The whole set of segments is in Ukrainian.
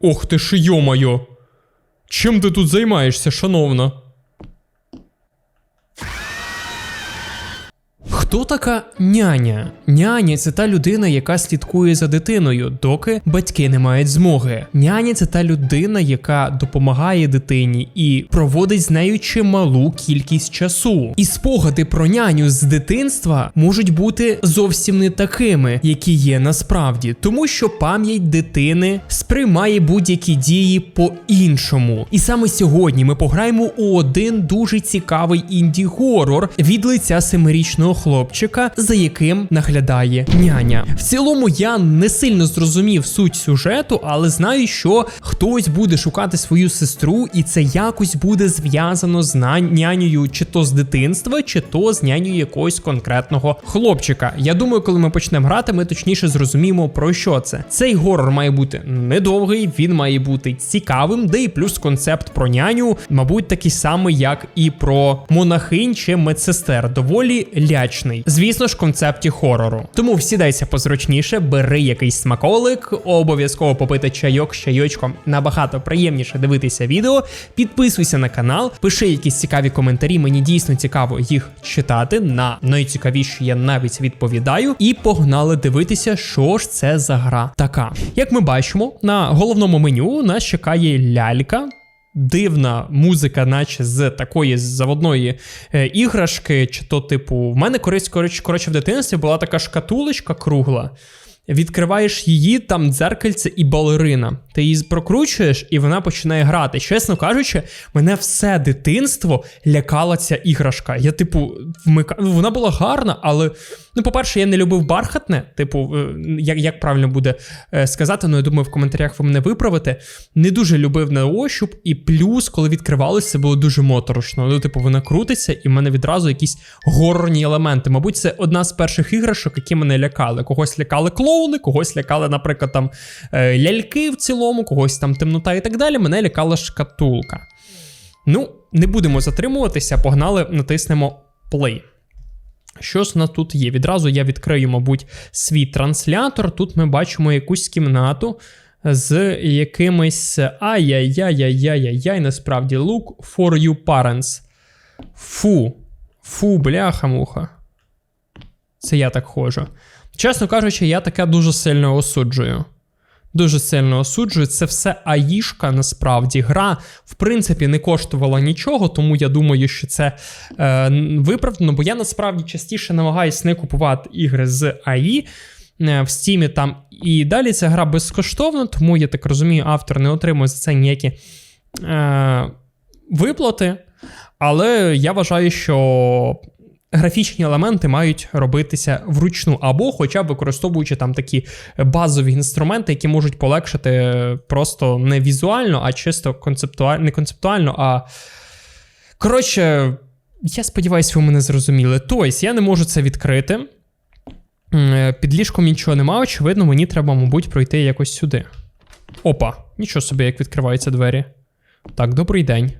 Ох ти ж йомайо. Чим ти тут займаєшся, шановна? Хто така няня? Няня це та людина, яка слідкує за дитиною, доки батьки не мають змоги. Няня це та людина, яка допомагає дитині і проводить з нею чималу кількість часу. І спогади про няню з дитинства можуть бути зовсім не такими, які є насправді, тому що пам'ять дитини сприймає будь-які дії по-іншому. І саме сьогодні ми пограємо у один дуже цікавий інді-горор від лиця семирічного хлопчика, за яким наглядає няня. В цілому я не сильно зрозумів суть сюжету, але знаю, що хтось буде шукати свою сестру, і це якось буде зв'язано з нянею, чи то з дитинства, чи то з нянею якогось конкретного хлопчика. Я думаю, коли ми почнемо грати, ми точніше зрозуміємо про що це. Цей горор має бути недовгий, він має бути цікавим, де і плюс концепт про няню, мабуть, такий самий, як і про монахинь чи медсестер, доволі лячний. Звісно ж, концепті хорору. Тому всідайся позручніше, бери якийсь смаколик, обов'язково попити чайок з чайочком. Набагато приємніше дивитися відео. Підписуйся на канал, пиши якісь цікаві коментарі. Мені дійсно цікаво їх читати. На найцікавіші я навіть відповідаю. І погнали дивитися, що ж це за гра така. Як ми бачимо, на головному меню нас чекає лялька. Дивна музика, наче з такої заводної е, іграшки, чи то, типу, в мене коротше, коротше, коротше в дитинстві була така шкатулочка кругла. Відкриваєш її, там дзеркальце і балерина. Ти її прокручуєш, і вона починає грати. Чесно кажучи, мене все дитинство лякала ця іграшка. Я, типу, вмика... ну, вона була гарна, але, ну, по-перше, я не любив бархатне. Типу, е, як, як правильно буде е, сказати, ну я думаю, в коментарях ви мене виправите. Не дуже любив на ощуп, і плюс, коли відкривалося, це було дуже моторошно. Ну, типу, вона крутиться, і в мене відразу якісь горорні елементи. Мабуть, це одна з перших іграшок, які мене лякали. Когось лякали клоуни, когось лякали, наприклад, там е, ляльки в цілому, когось там темнота і так далі. Мене лякала шкатулка. Ну, не будемо затримуватися, погнали, натиснемо play. Що ж у нас тут є? Відразу я відкрию, мабуть, свій транслятор. Тут ми бачимо якусь кімнату з якимись ай-яй-яй-яй-яй-яй, насправді, look for you parents. Фу. Фу, бляха-муха. Це я так ходжу. Чесно кажучи, я таке дуже сильно осуджую. Дуже сильно осуджую. Це все аїшка насправді. Гра, в принципі, не коштувала нічого, тому я думаю, що це е, виправдано, бо я насправді частіше намагаюся не купувати ігри з АІ е, в стімі там. І далі ця гра безкоштовна, тому я так розумію, автор не отримує за це ніякі е, виплати. Але я вважаю, що графічні елементи мають робитися вручну, або хоча б використовуючи там такі базові інструменти, які можуть полегшити просто не візуально, а чисто концептуально, не концептуально, а. Коротше, я сподіваюся, ви мене зрозуміли. Тобто, я не можу це відкрити. Під ліжком нічого немає, очевидно, мені треба, мабуть, пройти якось сюди. Опа, нічого собі, як відкриваються двері. Так, добрий день.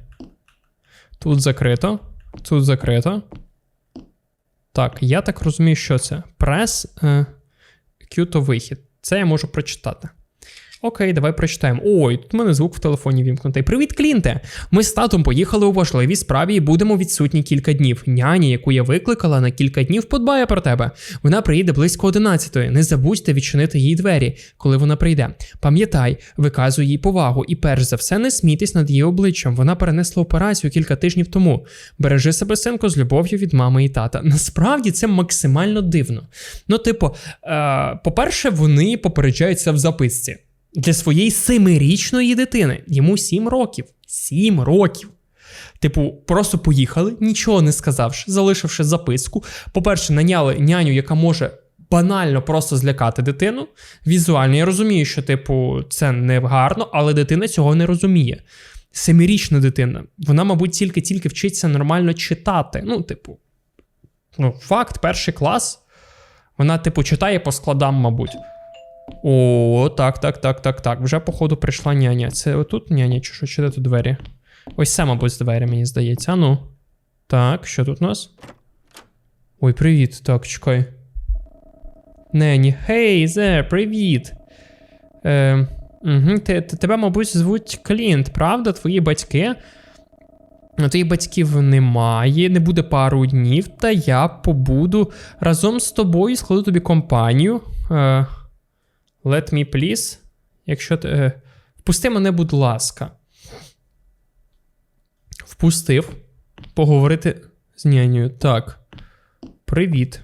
Тут закрито. Тут закрито. Так, я так розумію, що це. Прес е, Q вихід. Це я можу прочитати. Окей, давай прочитаємо. Ой, тут в мене звук в телефоні вімкнутий. Привіт, Клінте! Ми з татом поїхали у важливій справі і будемо відсутні кілька днів. Няня, яку я викликала на кілька днів, подбає про тебе. Вона приїде близько 11-ї. Не забудьте відчинити їй двері, коли вона прийде. Пам'ятай, виказуй їй повагу і перш за все не смійтесь над її обличчям. Вона перенесла операцію кілька тижнів тому. Бережи себе, синку, з любов'ю від мами і тата. Насправді це максимально дивно. Ну, типу, е, по-перше, вони попереджаються в записці для своєї семирічної дитини. Йому сім років. Сім років. Типу, просто поїхали, нічого не сказавши, залишивши записку. По-перше, наняли няню, яка може банально просто злякати дитину. Візуально, я розумію, що, типу, це не гарно, але дитина цього не розуміє. Семирічна дитина, вона, мабуть, тільки-тільки вчиться нормально читати. Ну, типу, ну, факт, перший клас. Вона, типу, читає по складам, мабуть. О, так, так, так, так, так. Вже, походу, прийшла няня. Це отут няня, чи що, чи де тут двері? Ось це, мабуть, двері, мені здається. Ну. Так, що тут у нас? Ой, привіт. Так, чекай. Нені. Hey, there, привіт. Е, Угу, ти, тебе, мабуть, звуть Клінт, правда? Твої батьки. Твоїх батьків немає, не буде пару днів, та я побуду разом з тобою, складу тобі компанію. Е, let me please. Якщо ти. Е, впусти мене, будь ласка. Впустив. Поговорити з нянею. Так. Привіт.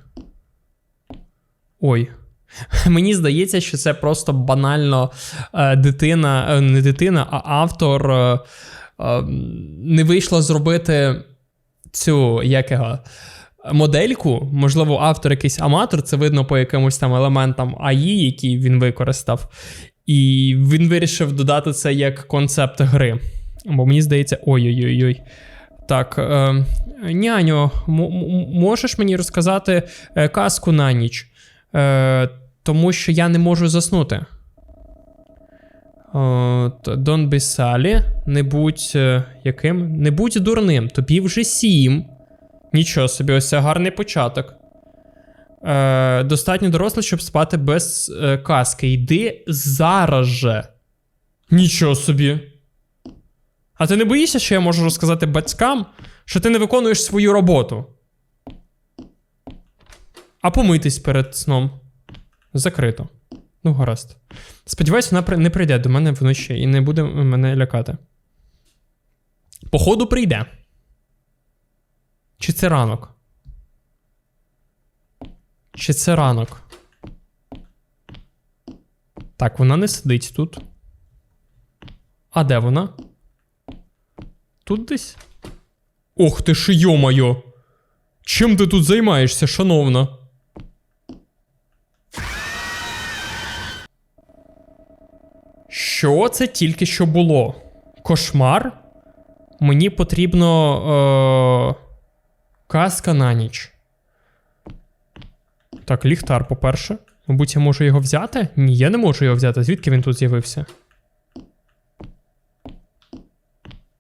Ой. Мені здається, що це просто банально е, дитина, е, не дитина, а автор не вийшло зробити цю як його, модельку. Можливо, автор якийсь аматор, це видно по якимось там елементам АІ, які він використав. І він вирішив додати це як концепт гри. Бо мені здається, ой-ой-ой. Так, е, м- можеш мені розказати е, казку на ніч? Е, тому що я не можу заснути. Don't be Sally, не будь е, яким? Не будь дурним, тобі вже сім. Нічого собі, ось це гарний початок. Е, достатньо дорослий, щоб спати без е, каски. Йди зараз же. Нічого собі. А ти не боїшся, що я можу розказати батькам, що ти не виконуєш свою роботу? А помитись перед сном. Закрито. Ну, гаразд. Сподіваюсь, вона не прийде до мене вночі і не буде мене лякати. Походу, прийде. Чи це ранок? Чи це ранок? Так, вона не сидить тут. А де вона? Тут десь? Ох ти ж йо-моє! Чим ти тут займаєшся, шановна? Що це тільки що було? Кошмар? Мені потрібно. Е... Казка на ніч. Так, ліхтар, по-перше. Мабуть, я можу його взяти? Ні, я не можу його взяти. Звідки він тут з'явився?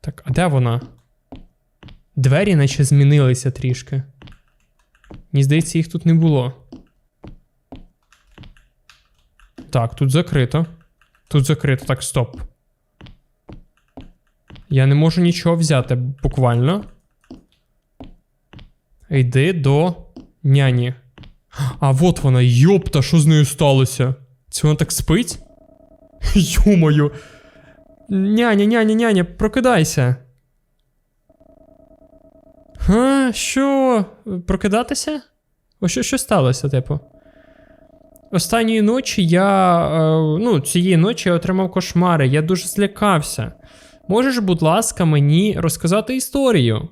Так, а де вона? Двері наче змінилися трішки. Мені здається, їх тут не було. Так, тут закрито. Тут закрито. Так, стоп. Я не можу нічого взяти, буквально. Йди до няні. А от вона, йопта, що з нею сталося? Це вона так спить? Йомаю. Няня, няня, няня, прокидайся. Га, що? Прокидатися? О, що, що сталося, типу? Останньої ночі я. Е, ну, цієї ночі я отримав кошмари, я дуже злякався. Можеш, будь ласка, мені розказати історію?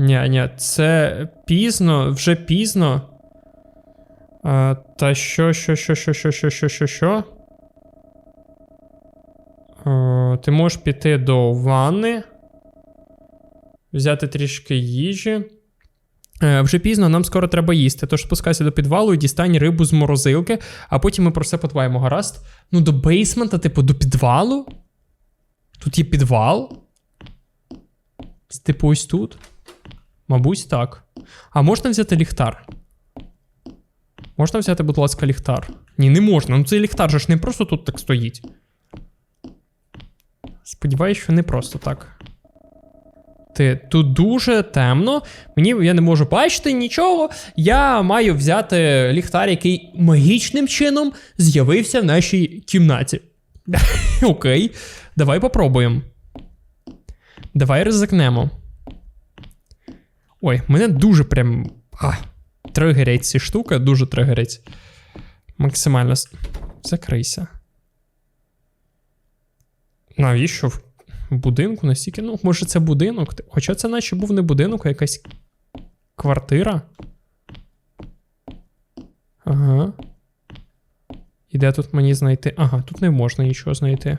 Ні, ні, це пізно, вже пізно. А, та що, що, що, що, що, що, що, що, що? Ти можеш піти до ванни, взяти трішки їжі. Е, вже пізно, нам скоро треба їсти. Тож спускайся до підвалу і дістань рибу з морозилки, а потім ми про все подбаємо, гаразд? Ну, до бейсмента, типу, до підвалу? Тут є підвал? Типу, ось тут. Мабуть, так. А можна взяти ліхтар? Можна взяти, будь ласка, ліхтар? Ні, не можна. Ну цей ліхтар же ж не просто тут так стоїть. Сподіваюсь, що не просто так. Ти тут дуже темно. Мені я не можу бачити нічого. Я маю взяти ліхтар, який магічним чином з'явився в нашій кімнаті. Окей, давай попробуємо. Давай ризикнемо. Ой, мене дуже прям. А, тригерять ці штуки, дуже тригерять. Максимально. Закрийся. Навіщо в будинку настільки? Ну, може, це будинок. Хоча це наче був не будинок, а якась квартира. Ага. І де тут мені знайти? Ага, тут не можна нічого знайти.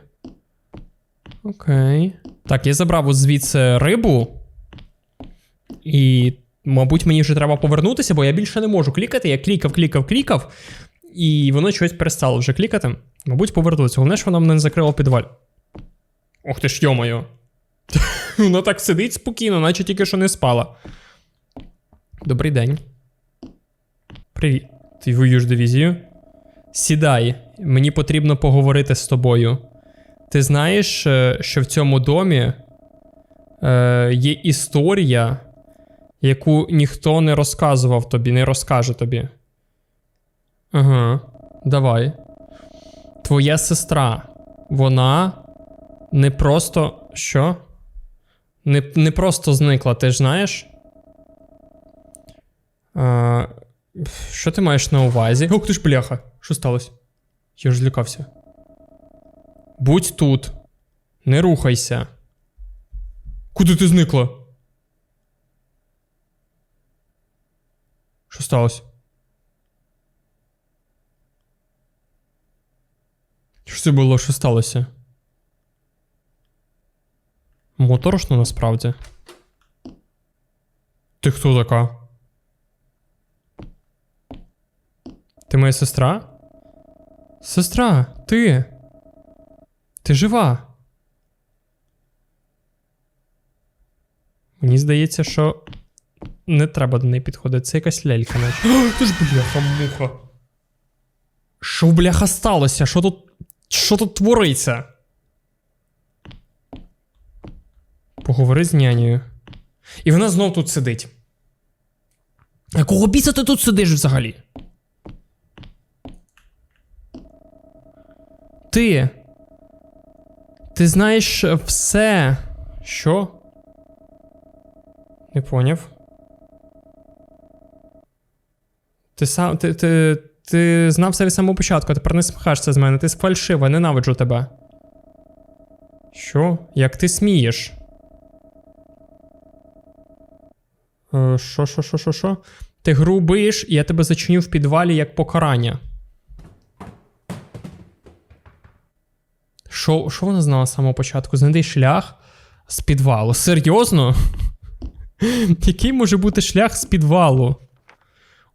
Окей. Так, я забрав звідси рибу. І, мабуть, мені вже треба повернутися, бо я більше не можу клікати. Я клікав, клікав, клікав, і воно щось перестало вже клікати. Мабуть, повернутися. Головне, що воно мене не закрило підваль. Ох ти ж йомаю. Вона так сидить спокійно, наче тільки що не спала. Добрий день. Привіт. Ти воюєш дивізію? Сідай, мені потрібно поговорити з тобою. Ти знаєш, е, що в цьому домі е, є історія, яку ніхто не розказував тобі, не розкаже тобі. Ага, давай. Твоя сестра, вона не просто. Що? Не, не просто зникла, ти ж знаєш? А, що ти маєш на увазі? Ох ти ж бляха. Що сталося? Я ж злякався. Будь тут. Не рухайся. Куди ти зникла? Що сталося? Що це було? Що сталося? Моторошно насправді. Ти хто така? Ти моя сестра? Сестра, ти. Ти жива. Мені здається, що не треба до неї підходити. Це якась лялька, наче. Ти ж бляха муха. Що бляха сталося? Що тут. Що тут твориться? Поговори з нянею. І вона знов тут сидить. А кого біса ти тут сидиш взагалі? Ти. Ти знаєш все. Що? Не поняв. Ти сам. Ти, ти, ти знав все від самого початку, а тепер не сміхаєшся з мене. Ти фальшива, ненавиджу тебе. Що? Як ти смієш? Е, Що, що, що, що, що? Ти грубиш, і я тебе зачиню в підвалі як покарання. Що, що вона знала з самого початку? Знайди шлях з підвалу. Серйозно? Який може бути шлях з підвалу?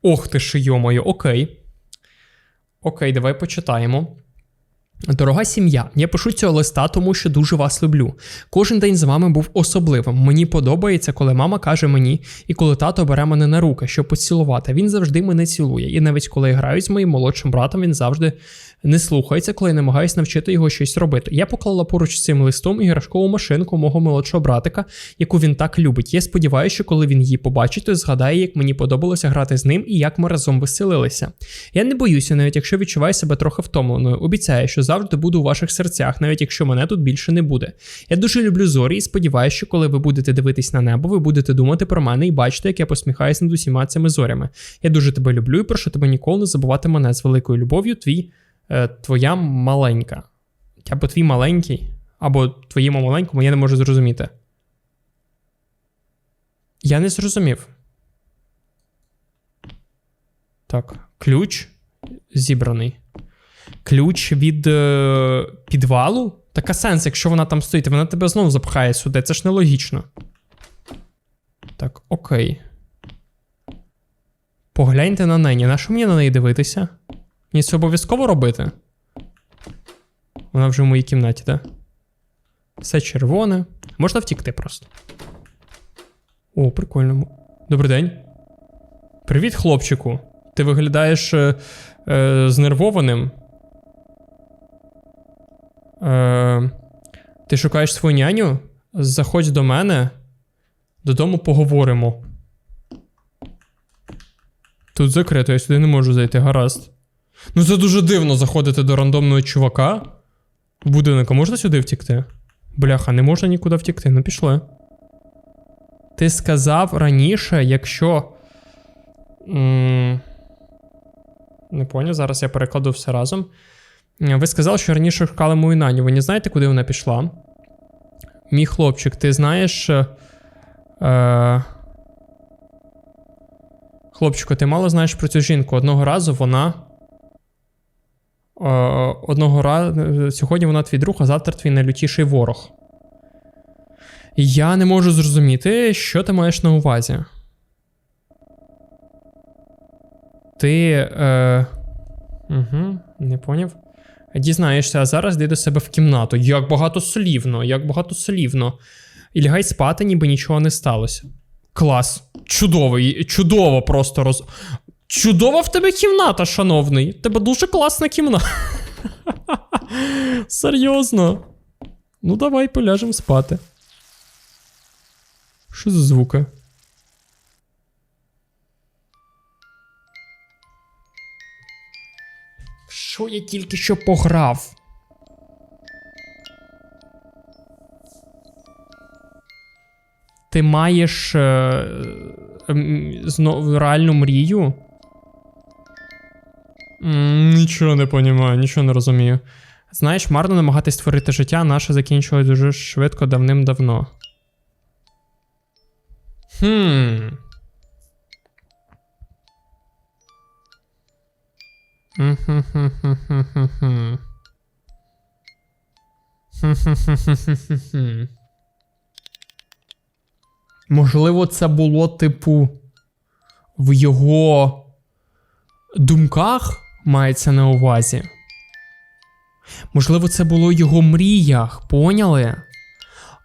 Ох ти ж, йомою, окей. Окей, давай почитаємо. Дорога сім'я, я пишу цього листа, тому що дуже вас люблю. Кожен день з вами був особливим. Мені подобається, коли мама каже мені, і коли тато бере мене на руки, щоб поцілувати. Він завжди мене цілує. І навіть коли я граю з моїм молодшим братом, він завжди не слухається, коли я намагаюся навчити його щось робити. Я поклала поруч з цим листом іграшкову машинку мого молодшого братика, яку він так любить. Я сподіваюся, що коли він її побачить, то згадає, як мені подобалося грати з ним і як ми разом веселилися. Я не боюся, навіть якщо відчуваю себе трохи втомленою. Обіцяю, що завжди буду у ваших серцях, навіть якщо мене тут більше не буде. Я дуже люблю зорі і сподіваюся, що коли ви будете дивитись на небо, ви будете думати про мене і бачити, як я посміхаюся над усіма цими зорями. Я дуже тебе люблю і прошу тебе ніколи не забувати мене з великою любов'ю. Твій е, твоя маленька. Або твій маленький, або твоєму маленькому, я не можу зрозуміти. Я не зрозумів. Так, ключ зібраний. Ключ від е, підвалу? Така сенс, якщо вона там стоїть, вона тебе знову запхає сюди. Це ж нелогічно. Так, окей. Погляньте на неї. На що мені на неї дивитися? Мені це обов'язково робити? Вона вже в моїй кімнаті, так? Все червоне. Можна втікти просто. О, прикольно. Добрий день. Привіт, хлопчику. Ти виглядаєш е, е, знервованим. Е, ти шукаєш свою няню? Заходь до мене. Додому поговоримо. Тут закрито, я сюди не можу зайти, гаразд. Ну це дуже дивно заходити до рандомного чувака. В будинок, а можна сюди втікти? Бляха, не можна нікуди втікти, ну пішли. Ти сказав раніше, якщо. М, Не поняв, зараз я перекладу все разом. Ви сказали, що раніше шукали мою наню. Ви не знаєте, куди вона пішла? Мій хлопчик, ти знаєш. е, Е... Хлопчику, ти мало знаєш про цю жінку. Одного разу вона. Е, одного разу. Сьогодні вона твій друг, а завтра твій найлютіший ворог. Я не можу зрозуміти, що ти маєш на увазі. Ти. Е... Угу, не поняв. Дізнаєшся, а зараз йди до себе в кімнату. Як багатослівно, як багатослівно. І лягай спати, ніби нічого не сталося. Клас. Чудовий, чудово просто роз. Чудова в тебе кімната, шановний. Тебе дуже класна кімната. Серйозно. Ну, давай поляжемо спати. Що за звуки? Що я тільки що пограв? Ти маєш е, м, знову реальну мрію? М, Нічого не понімаю, нічого не розумію. Знаєш, марно намагатись створити життя, наше закінчилось дуже швидко давним-давно. Хм. Можливо, це було, типу, в його думках мається на увазі. Можливо, це було в його мріях, поняли?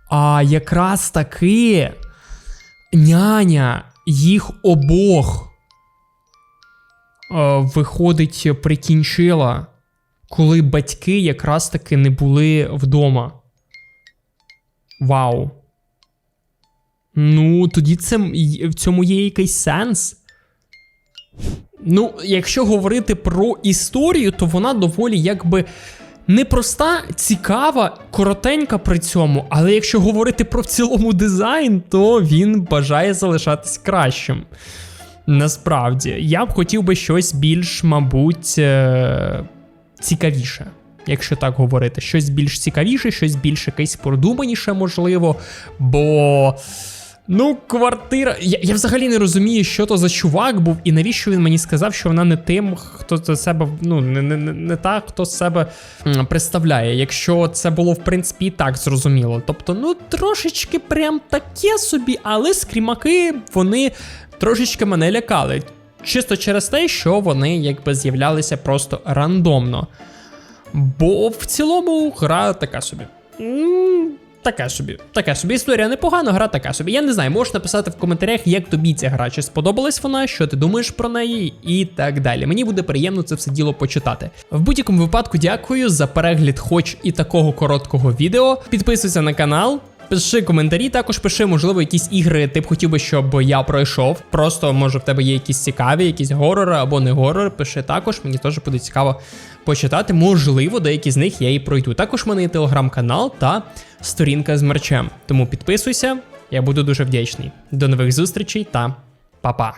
А якраз таки няня їх обох виходить, прикінчила, коли батьки якраз таки не були вдома. Вау. Ну, тоді це в цьому є якийсь сенс. Ну, якщо говорити про історію, то вона доволі якби непроста, цікава, коротенька при цьому. Але якщо говорити про в цілому дизайн, то він бажає залишатись кращим. Насправді, я б хотів би щось більш, мабуть, е- цікавіше. Якщо так говорити, щось більш цікавіше, щось більш якесь продуманіше, можливо. Бо. Ну, квартира. Я, я взагалі не розумію, що то за чувак був, і навіщо він мені сказав, що вона не тим, хто за себе, ну, не, не, не, не та, хто себе представляє. Якщо це було, в принципі, і так зрозуміло. Тобто, ну, трошечки прям таке собі, але скрімаки, вони трошечки мене лякали. Чисто через те, що вони якби з'являлися просто рандомно. Бо в цілому гра така собі. Така собі, така собі історія непогана, гра така собі. Я не знаю, можеш написати в коментарях, як тобі ця гра, чи сподобалась вона, що ти думаєш про неї, і так далі. Мені буде приємно це все діло почитати. В будь-якому випадку дякую за перегляд, хоч і такого короткого відео. Підписуйся на канал. Пиши коментарі, також пиши, можливо, якісь ігри ти б хотів би, щоб я пройшов. Просто може в тебе є якісь цікаві, якісь горори або не горори. Пиши також, мені теж буде цікаво почитати. Можливо, деякі з них я і пройду. Також в мене є телеграм-канал та сторінка з мерчем. Тому підписуйся, я буду дуже вдячний. До нових зустрічей та па-па.